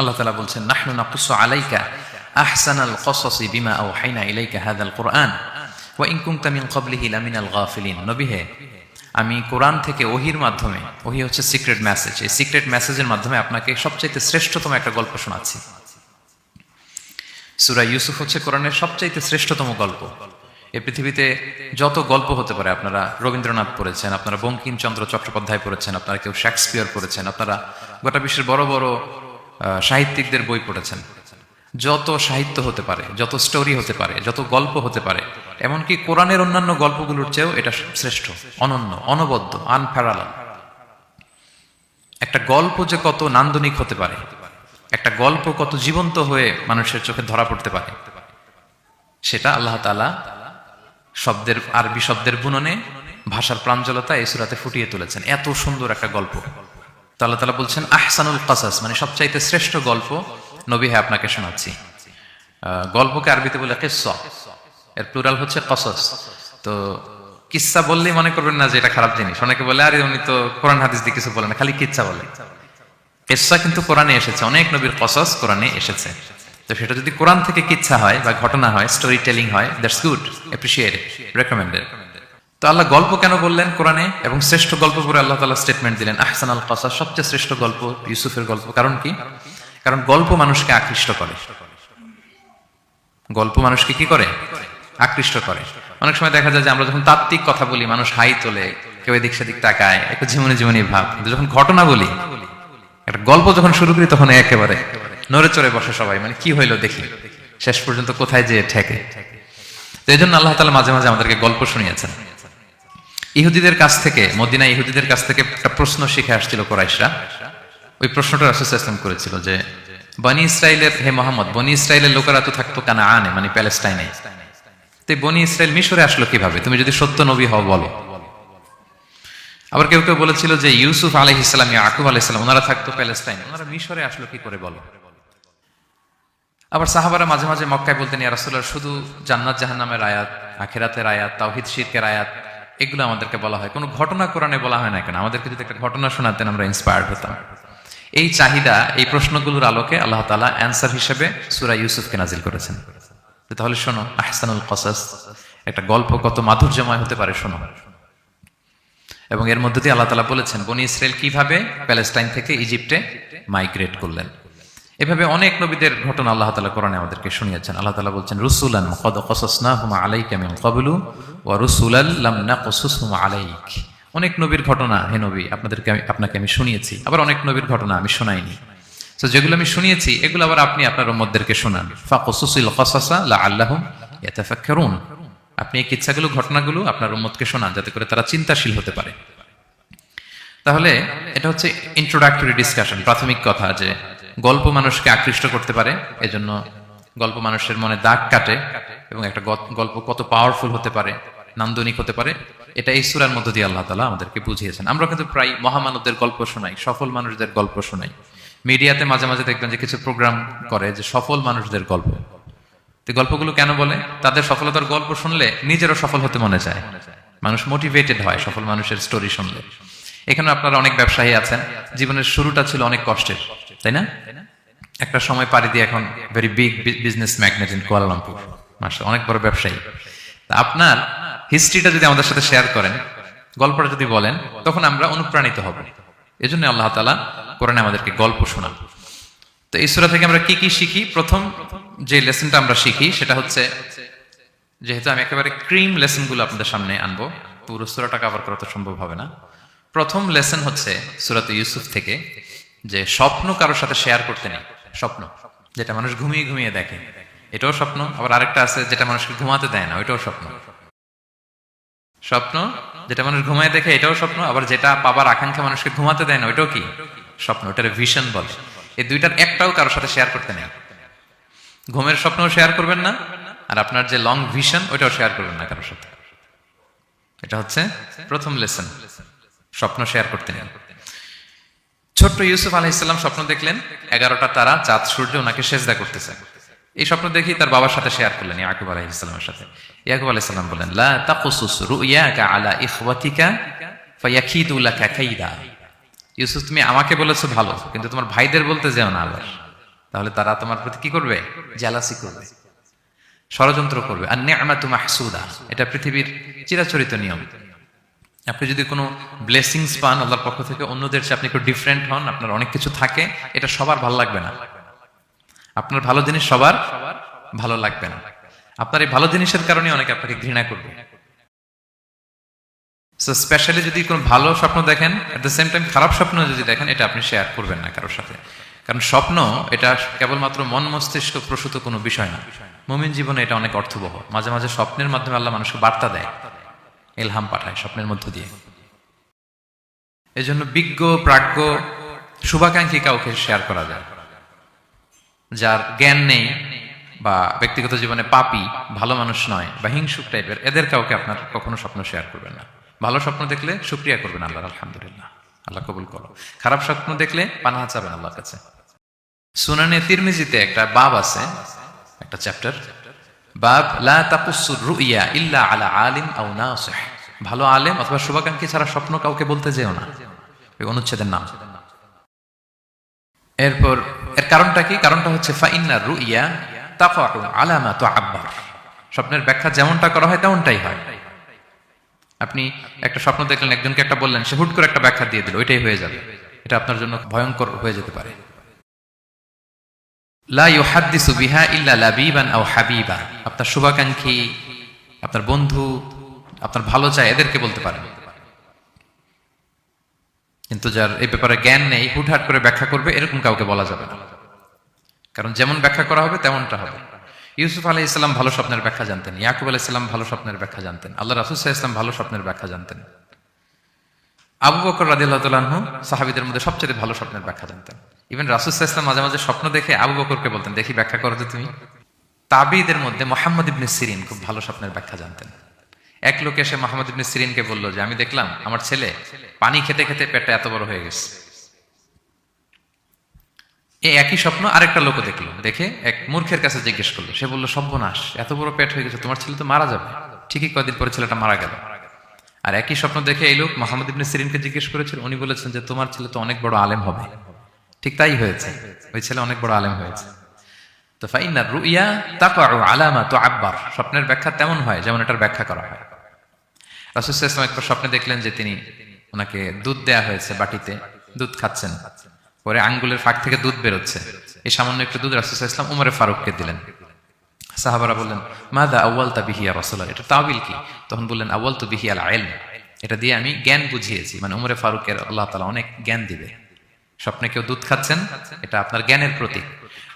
আল্লাহ তালা বলছেন, নাহনু নাকুসু আলাইকা আহসানাল কসসি বিমা ও হাইনা ইলাইকা হাদাল কোরআন, ওয়া ইন কুনতা মিন ক্বাবলিহি লামিনাল গাফিলিন। নবী হে, আমি কোরআন থেকে ওহির মাধ্যমে, ওহি হচ্ছে সিক্রেট মেসেজ এই সিক্রেট মেসেজের মাধ্যমে আপনাকে সবচাইতে শ্রেষ্ঠতম একটা গল্প শোনাচ্ছি। সুরা ইউসুফ হচ্ছে কোরআনের সবচাইতে শ্রেষ্ঠতম গল্প। এই পৃথিবীতে যত গল্প হতে পারে, আপনারা রবীন্দ্রনাথ পড়েছেন, আপনারা বঙ্কিমচন্দ্র চট্টোপাধ্যায় পড়েছেন, আপনারা কেউ শেক্সপিয়ার পড়েছেন, আপনারা গোটা বিশ্বের বড় বড় সাহিত্যিকদের বই পড়েছেন। যত সাহিত্য হতে পারে, যত স্টোরি হতে পারে, যত গল্প হতে পারে, এমনকি কোরআনের অন্যান্য গল্পগুলোর চেয়েও এটা শ্রেষ্ঠ, অনন্য, অনবদ্য আনফেরালাল একটা গল্প যে কত নান্দনিক হতে পারে, একটা গল্প কত জীবন্ত হয়ে মানুষের চোখে ধরা পড়তে পারে, সেটা আল্লাহ তালা শব্দের আরবি শব্দের বুননে, ভাষার প্রাঞ্জলতা এই সুরাতে ফুটিয়ে তুলেছেন। এত সুন্দর একটা গল্প। আল্লাহ তালা বলছেন, আহসানুল কাসাস মানে সবচাইতে শ্রেষ্ঠ গল্প নবী হ্যাঁ আপনাকে শোনাচ্ছি। গল্পকে আরবিতে বলে কিস্সা। এর প্লুরাল হচ্ছে কসস। তো কিচ্ছা বললেই মনে করবেন না যে এটা খারাপ জিনিস। অনেকে বলে, আরে, উনি তো কোরআন হাদিস দিয়ে কিছু বলে না, খালি কিচ্ছা বলে। কিচ্ছা কিন্তু কোরআনে এসেছে। অনেক নবীর কসস কোরআনে এসেছে। তো সেটা যদি কোরআন থেকে কিচ্ছা হয় বা ঘটনা হয় স্টোরি টেলিং হয় দ্যাটস গুড অ্যাপ্রিসিয়েটেড রেকমেন্ডেড তো আল্লাহ গল্প কেন বললেন কোরআনে? এবং শ্রেষ্ঠ গল্প পরে আল্লাহ তাআলা স্টেটমেন্ট দিলেন, আহসান আল কসাস সবচেয়ে শ্রেষ্ঠ গল্প ইউসুফের গল্প। কারণ কি? কারণ গল্প মানুষকে আকৃষ্ট করে। গল্প মানুষকে কি করে? আকৃষ্ট করে। অনেক সময় দেখা যায় যে আমরা যখন তাত্ত্বিক কথা বলি, মানুষ হাই তোলে, কেউ এদিক সেদিক তাকায়, একটু ঝিমুনি ঝিমুনি ভাব। যখন ঘটনা বলি, একটা গল্প যখন শুরু করি তখন একেবারে নড়ে চড়ে বসে সবাই মানে কি হইল দেখি? শেষ পর্যন্ত কোথায় যে ঠেকে? তো এই জন্য আল্লাহ তালা মাঝে মাঝে আমাদেরকে গল্প শুনিয়েছেন। ইহুদিদের কাছ থেকে মদিনা ইহুদিদের কাছ থেকে একটা প্রশ্ন শিখে আসছিল কোরাইশরা। ওই প্রশ্নটা রাসুল করেছিল যে, বনি ইসরায়েলের হে মোহাম্মদ, বনি ইসরায়েলের লোকেরা তো থাকতো কানা আনে মানে প্যালেস্টাইনে। তো বনি ইসরায়েল মিশরে আসলো কীভাবে? তুমি যদি সত্য নবী হও, বলো। আবার কেউ কেউ বলেছিল যে, ইউসুফ আলহ ইসলাম আকুব আলহ ইসলাম ওনারা থাকতো প্যালেস্টাইন, ওনারা মিশরে আসলো কি করে, বলো? আবার সাহাবারা মাঝে মাঝে মক্কায় বলতেন, ইয়া শুধু জান্নাত জাহান্নামের আয়াত, আখেরাতের আয়াত, তাওহিদ শিরকের আয়াত এগুলো আমাদেরকে বলা হয়। কোনো ঘটনা কোরআনে বলা হয় না কেন? আমাদেরকে যদি একটা ঘটনা শোনাতেন, আমরা ইন্সপায়ার্ড হতাম। এই চাহিদা, এই প্রশ্নগুলোর আলোকে আল্লাহ তাআলা অ্যান্সার হিসেবে সূরা ইউসুফকে নাজিল করেছেন। তাহলে শোনো, আহসানুল কসাস, একটা গল্প কত মাধুর্যময় হতে পারে, শোনো। এবং এর মধ্যে দিয়ে আল্লাহ তালা বলেছেন, বনি ইসরায়েল কীভাবে প্যালেস্টাইন থেকে ইজিপ্টে মাইগ্রেট করলেন? এভাবে অনেক নবীদের ঘটনা আল্লাহ তালা কোরআনে আমাদেরকে শুনিয়েছেন। আল্লাহ তালা বলছেন, রুসুলান কদ কসসনা হুমা আলাইকা মিন ক্বাবলু ওয়া রুসুলাল লাম নাকসুসহুম আলাইক। অনেক নবীর ঘটনা, হে নবী, আপনাদেরকে আমি, আপনাকে আমি শুনিয়েছি। আবার অনেক নবীর ঘটনা আমি শোনাইনি। তো যেগুলো আমি শুনিয়েছি, এগুলো আবার আপনি আপনার উম্মতদেরকে শোনান। ফাকসুসিল কসাসা লাআল্লাহুম ইয়াতাফাক্কারুন। আপনি এই কিচ্ছাগুলো, ঘটনাগুলো আপনার উম্মতকে শোনান, যাতে করে তারা চিন্তাশীল হতে পারে। তাহলে, এটা হচ্ছে ইন্ট্রোডাক্টরি ডিসকাশন প্রাথমিক কথা যে গল্প মানুষকে আকৃষ্ট করতে পারে, এজন্য গল্প মানুষের মনে দাগ কাটে এবং একটা গল্প কত পাওয়ারফুল হতে পারে, নান্দনিক হতে পারে, এটা এই সুরার মধ্য দিয়ে আল্লাহ তালা আমাদেরকে বুঝিয়েছেন। আমরা কিন্তু প্রায় মহামানবদের গল্প শোনাই, সফল মানুষদের গল্প শোনাই। মিডিয়াতে মাঝে মাঝে দেখবেন যে কিছু প্রোগ্রাম করে যে সফল মানুষদের গল্প। তো গল্পগুলো কেন বলে? তাদের সফলতার গল্প শুনলে নিজেরও সফল হতে মনে চায় মানুষ মোটিভেটেড হয় সফল মানুষের স্টোরি শুনলে। এখানে আপনারা অনেক ব্যবসায়ী আছেন, জীবনের শুরুটা ছিল অনেক কষ্টের। তাই না? একটা সময় পাড়ি দিয়ে এখন very big business magnate in Kuala Lumpur মাসে অনেক বড় ব্যবসায়ী। তা আপনার হিস্ট্রিটা যদি আমাদের সাথে শেয়ার করেন, গল্পটা যদি বলেন, তখন আমরা অনুপ্রাণিত হব। এজন্য আল্লাহ তালা কোরআনে আমাদেরকে গল্প শোনান। তো এই সূরা থেকে আমরা কি কি শিখি? প্রথম যে লেসনটা আমরা শিখি, সেটা হচ্ছে যেহেতু আমি একেবারে ক্রিম লেসনগুলো আপনাদের সামনে আনব, পুরো সূরাটা কভার করা তো সম্ভব হবে না। প্রথম লেসন হচ্ছে সুরাত ইউসুফ থেকে যে স্বপ্ন কারোর সাথে শেয়ার করতে নেই। স্বপ্ন। যেটা মানুষ ঘুমিয়ে ঘুমিয়ে দেখে। এটাও স্বপ্ন। আবার আরেকটা আছে যেটা মানুষকে ঘুমাতে দেয় না, ওইটাও স্বপ্ন। স্বপ্ন যেটা মানুষ ঘুমায় দেখে, এটাও স্বপ্ন। আবার যেটা পাবার আকাঙ্ক্ষা মানুষকে ঘুমাতে দেয় না, ওইটাও কি? স্বপ্ন। ওটার ভিশন বলে। এই দুইটার একটাও কারোর সাথে শেয়ার করতে নেই। ঘুমের স্বপ্নও শেয়ার করবেন না, আর আপনার যে লং ভিশন ওইটাও শেয়ার করবেন না কারোর সাথে। এটা হচ্ছে প্রথম লেসন স্বপ্ন শেয়ার করতে নেই। ছোট্ট ইউসুফ আলাহ ইসলাম স্বপ্ন দেখলেন, এগারোটা তারা, চাঁদ, সূর্য ওনাকে সেজদা করতেছে। এই স্বপ্ন দেখি তার বাবার সাথে শেয়ার করলেন, ইয়াকুব আলাহ ইসলামের সাথে। ইয়াকুব আলাহ ইসলাম রুইয়াকা আলা ইউসুফ, তুমি আমাকে বলেছ ভালো, কিন্তু তোমার ভাইদের বলতে যেও না আবার। তাহলে তারা তোমার প্রতি কি করবে? জ্যালাসি করবে। ষড়যন্ত্র করবে। আর নেয়ামা তুমা হাসুদা এটা পৃথিবীর চিরাচরিত নিয়ম। আপনি যদি কোনো ব্লেসিংস পান আল্লাহর পক্ষ থেকে, অন্যদের চেয়ে আপনি একটু ডিফারেন্ট হন, আপনার অনেক কিছু থাকে, এটা সবার ভালো লাগবে না। আপনার ভালো জিনিস সবার ভালো লাগবে না। আপনার এই ভালো জিনিসের কারণে অনেকে আপনাকে ঘৃণা করবে। সো স্পেশালি যদি কোনো ভালো স্বপ্ন দেখেন এট দ্য সেম টাইম খারাপ স্বপ্ন যদি দেখেন, এটা আপনি শেয়ার করবেন না কারোর সাথে। কারণ স্বপ্ন, এটা কেবলমাত্র মন মস্তিষ্ক প্রসূত কোনো বিষয় না। মুমিন জীবনে এটা অনেক অর্থবহ। মাঝে মাঝে স্বপ্নের মাধ্যমে আল্লাহ মানুষকে বার্তা দেয়। এলহাম পাঠায় স্বপ্নের মধ্য দিয়ে। এই জন্য বিজ্ঞ, প্রাজ্ঞ, শুভাকাঙ্ক্ষী কাউকে শেয়ার করা যায়। যার জ্ঞান নেই বা ব্যক্তিগত জীবনে পাপি, ভালো মানুষ নয় বা হিংসুক টাইপের এদের কাউকে আপনার কখনো স্বপ্ন শেয়ার করবেন না। ভালো স্বপ্ন দেখলে শুক্রিয়া করবেন আল্লাহ আলহামদুলিল্লাহ। আল্লাহ কবুল করো। খারাপ স্বপ্ন দেখলে পানাহা চাবেন আল্লাহর কাছে। সুনানে তিরমিজিতে একটা বাব আছে, একটা চ্যাপ্টার বাব, লা তাকুসুর রুইয়া ইল্লা আলা আলিম আও নাসিহ। ভালো আলেম অথবা শুভাকাঙ্ক্ষী ছাড়া স্বপ্ন কাউকে বলতে যেও না। এই অনুচ্ছেদের নাম। এরপর, এর কারণটা কি? কারণটা হচ্ছে ফাইন্না রুইয়া তাফাউ আলামা তো আব্বার স্বপ্নের ব্যাখ্যা যেমনটা করা হয়, তেমনটাই হয়। আপনি একটা স্বপ্ন দেখলেন, একজনকে একটা বললেন, সে হুট করে একটা ব্যাখ্যা দিয়ে দিল, ওইটাই হয়ে যাবে। এটা আপনার জন্য ভয়ঙ্কর হয়ে যেতে পারে। বিহা হাবিবা। আপনার শুভাকাঙ্ক্ষী, আপনার বন্ধু, আপনার ভালো চায় এদেরকে বলতে পারেন। কিন্তু যার এই ব্যাপারে জ্ঞান নেই, হুটহাট করে ব্যাখ্যা করবে, এরকম কাউকে বলা যাবে না। কারণ যেমন ব্যাখ্যা করা হবে, তেমনটা হবে। ইউসুফ আলাহ ইসলাম ভালো স্বপ্নের ব্যাখ্যা জানতেন, ইয়াকুব আলাহ ইসলাম ভালো স্বপ্নের ব্যাখ্যা জানতেন, আল্লাহ রাসুল সাহা ইসলাম ভালো স্বপ্নের ব্যাখ্যা জানতেন। আবু বকর রাদিল্লাহু সাহাবিদের মধ্যে সবচেয়ে ভালো স্বপ্নের ব্যাখ্যা জানতেন। ইভেন রাসুল সাহা ইসলাম মাঝে মাঝে স্বপ্ন দেখে আবু বকরকে বলতেন, দেখি ব্যাখ্যা করো তো তুমি। তাবিদের মধ্যে মোহাম্মদ ইবনে সিরিন খুব ভালো স্বপ্নের ব্যাখ্যা জানতেন। এক লোক এসে মোহাম্মদ ইবনে সিরিনকে বলল যে, আমি দেখলাম আমার ছেলে পানি খেতে খেতে পেটটা এত বড় হয়ে গেছে। এই একই স্বপ্ন আরেকটা লোকও দেখল। দেখে এক মূর্খের কাছে জিজ্ঞেস করল। সে বলল, সর্বনাশ, এত বড় পেট হয়ে গেছে, তোমার ছেলে তো মারা যাবে। ঠিকই কয়েকদিন পরে ছেলেটা মারা গেল। আর একই স্বপ্ন দেখে এই লোক মোহাম্মদ ইবনে সিরিনকে জিজ্ঞেস করেছিল, উনি বলেছেন যে তোমার ছেলে তো অনেক বড় আলেম হবে। ঠিক তাই হয়েছে। ওই ছেলে অনেক বড় আলেম হয়েছে। তো ফাইনা রুইয়া তাকাউ আলামা তো আব্বার স্বপ্নের ব্যাখ্যা তেমন হয় যেমন এটার ব্যাখ্যা করা হয়। রাসুল ইসলাম একবার স্বপ্নে দেখলেন যে তিনি ওনাকে দুধ দেয়া হয়েছে বাটিতে, দুধ খাচ্ছেন। পরে আঙ্গুলের ফাঁক থেকে দুধ বেরোচ্ছে। এই সামান্য একটু দুধ রাসুল ইসলাম উমরে ফারুককে দিলেন। সাহাবারা বললেন মাদা আউ্য়াল তা বিহিয়া রসুল্লাহ এটা তাবিল কি? তখন বললেন আউ্য়াল তো বিহিয়াল আয়েল এটা দিয়ে আমি জ্ঞান বুঝিয়েছি। মানে উমরে ফারুকের আল্লাহ তালা অনেক জ্ঞান দিবে। স্বপ্নে কেউ দুধ খাচ্ছেন, এটা আপনার জ্ঞানের প্রতীক।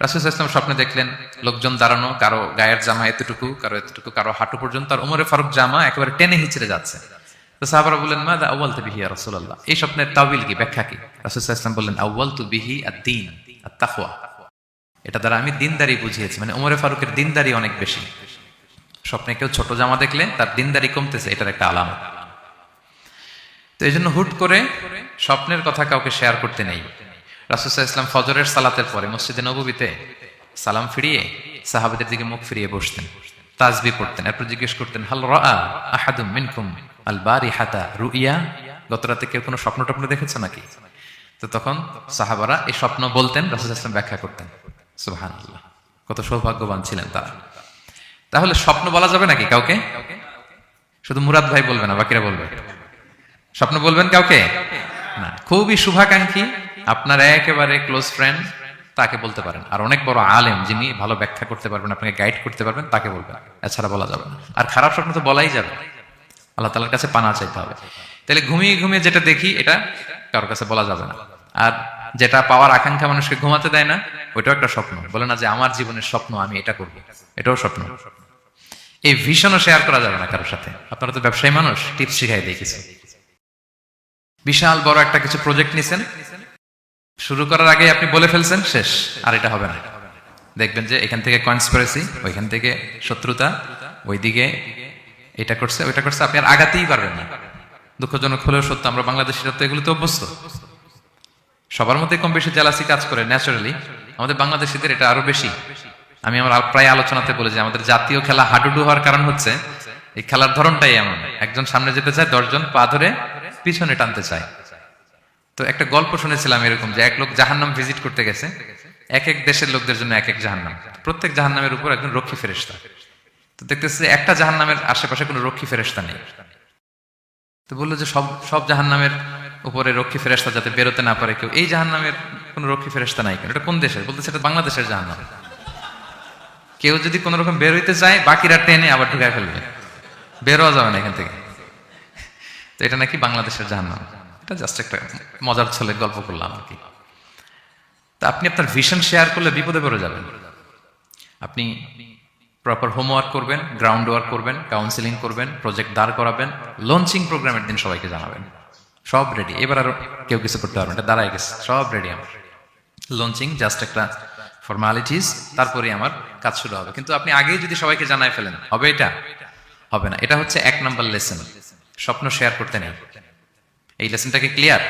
রাসুল ইসলাম স্বপ্নে দেখলেন, লোকজন দাঁড়ানো, কারও গায়ের জামা এতটুকু, কারও এতটুকু, কারও হাঁটু পর্যন্ত, আর উমরে ফারুক জামা একেবারে টেনে হিচড়ে যাচ্ছে। তো সাহাবারা বললেন মা দা আউ্য়াল তু বিহি রাসূলুল্লাহ? এই স্বপ্নের তাবিল কি? ব্যাখ্যা কি? রাসূল ইসলাম বললেন আউ্য়াল তু বিহি আদ-দীন, আত-তাকওয়া। এটা দ্বারা আমি দিনদারি বুঝিয়েছি। মানে উমরে ফারুকের দিনদারি অনেক বেশি। স্বপ্নে কেউ ছোট জামা দেখলে তার দিনদারি কমতেছে, এটার একটা আলাম তো এই জন্য হুট করে স্বপ্নের কথা কাউকে শেয়ার করতে নেই। রাসুসাহ ইসলাম ফজরের সালাতের পরে মসজিদে নবীতে সালাম ফিরিয়ে সাহাবাদের দিকে মুখ ফিরিয়ে বসতেন। তাজবি পড়তেন। এরপর জিজ্ঞেস করতেন, হাল রা আহাদুম মিনকুম আল বারি হাতা রুইয়া? গত রাতে কেউ কোনো স্বপ্ন টপ্ন দেখেছে নাকি? তো তখন সাহাবারা এই স্বপ্ন বলতেন, রাসুল ইসলাম ব্যাখ্যা করতেন। আল্লাহ কত সৌভাগ্যবান ছিলেন তারা। তাহলে স্বপ্ন বলা যাবে নাকি কাউকে? শুধু মুরাদ ভাই বলবে না, বাকিরা বলবে। স্বপ্ন বলবেন কাউকে? না। খুবই শুভাকাঙ্ক্ষী, আপনার একেবারে ক্লোজ ফ্রেন্ড তাকে বলতে পারেন। আর অনেক বড় আলেম যিনি ভালো ব্যাখ্যা করতে পারবেন, আপনাকে গাইড করতে পারবেন, তাকে বলবেন। এছাড়া বলা যাবে না। আর খারাপ স্বপ্ন তো বলাই যাবে। আল্লাহ তালার কাছে পানা চাইতে হবে। তাহলে ঘুমিয়ে ঘুমিয়ে যেটা দেখি, এটা কারোর কাছে বলা যাবে না। আর যেটা পাওয়ার আকাঙ্ক্ষা মানুষকে ঘুমাতে দেয় না ওইটাও একটা স্বপ্ন। বলে না যে আমার জীবনের স্বপ্ন, আমি এটা করব। এটাও স্বপ্ন। এই ভীষণও শেয়ার করা যাবে না কারোর সাথে। আপনারা তো ব্যবসায়ী মানুষ টিপস শিখাই কিছু বিশাল বড় একটা কিছু প্রজেক্ট নিছেন। শুরু করার আগে আপনি বলে ফেলছেন, শেষ। আর এটা হবে না। দেখবেন যে এখান থেকে কনস্পিরেসি ওইখান থেকে শত্রুতা, ওইদিকে এটা করছে, ওইটা করছে। আপনি আর আগাতেই পারবেন না। দুঃখজনক হলেও সত্য, আমরা বাংলাদেশিরা তো এগুলোতে অভ্যস্ত। সবার মধ্যে কম বেশি জেলাসি কাজ করে ন্যাচারালি আমাদের বাংলাদেশিদের এটা আরও বেশি। আমি আমার প্রায় আলোচনাতে বলে যে আমাদের জাতীয় খেলা হাডুডু হওয়ার কারণ হচ্ছে, এই খেলার ধরনটাই এমন। একজন সামনে যেতে চায়, দশজন পা ধরে পিছনে টানতে চায়। তো একটা গল্প শুনেছিলাম এরকম যে এক লোক জাহান্নাম ভিজিট করতে গেছে, এক এক দেশের লোকদের জন্য এক এক জাহান্নাম। প্রত্যেক জাহান্নামের উপর একজন রক্ষী ফেরেস্তা তো দেখতেছে একটা জাহান্নামের আশেপাশে কোনো রক্ষী ফেরেস্তা নেই। তো বলল যে সব সব জাহান্নামের উপরে রক্ষী ফেরেস্তা যাতে বেরোতে না পারে কেউ। এই জাহান্নামের কোনো রক্ষী ফেরেস্তা নাই কেন? এটা কোন দেশের? বলতে সেটা বাংলাদেশের জাহান্নাম। কেউ যদি কোনো রকম বের হইতে চায় বাকিরা টেনে আবার ঢুকায় ফেলবে। বেরোয়া যাবে না এখান থেকে। তো এটা নাকি বাংলাদেশের জাহান্নাম। এটা জাস্ট একটা মজার ছলে গল্প করলাম আর কি। তা আপনি আপনার ভিশন শেয়ার করলে বিপদে পড়ে যাবেন। আপনি প্রপার হোমওয়ার্ক করবেন গ্রাউন্ড ওয়ার্ক করবেন কাউন্সিলিং করবেন প্রজেক্ট দাঁড় করাবেন লঞ্চিং প্রোগ্রামের দিন সবাইকে জানাবেন। সব রেডি এবার আর কেউ কিছু করতে পারবেন না। দাঁড়ায় গেছে সব রেডি আমার। লঞ্চিং জাস্ট একটা ফর্মালিটিস তারপরে আমার কাজ শুরু হবে। কিন্তু আপনি আগেই যদি সবাইকে জানায় ফেলেন, হবে এটা? হবে না। এটা হচ্ছে এক নাম্বার লেসন স্বপ্ন শেয়ার করতে নেই। এই লেসনটা কি ক্লিয়ার